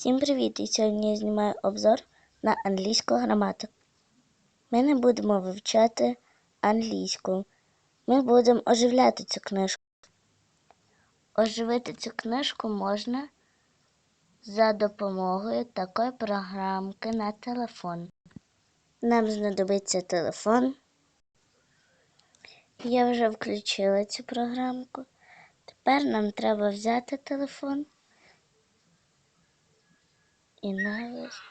Всім привіт! І сьогодні я знімаю обзор на англійську граматику. Ми не будемо вивчати англійську. Ми будемо оживляти цю книжку. Оживити цю книжку можна за допомогою такої програмки на телефон. Нам знадобиться телефон. Я вже включила цю програмку. Тепер нам треба взяти телефон і навіть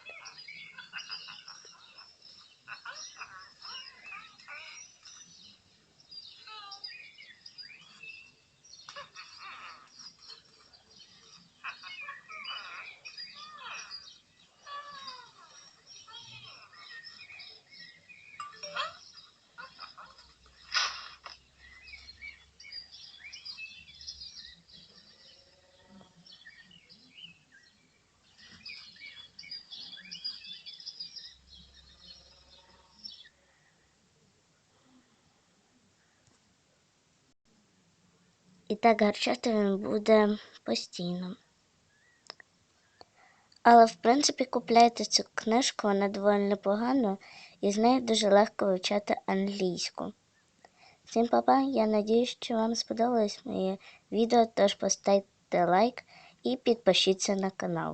і так гарчати він буде постійно. Але, в принципі, купляйте цю книжку, вона доволі непогана, і з нею дуже легко вивчати англійську. Всім па-па, я надіюсь, що вам сподобалось моє відео, тож поставте лайк і підпишіться на канал.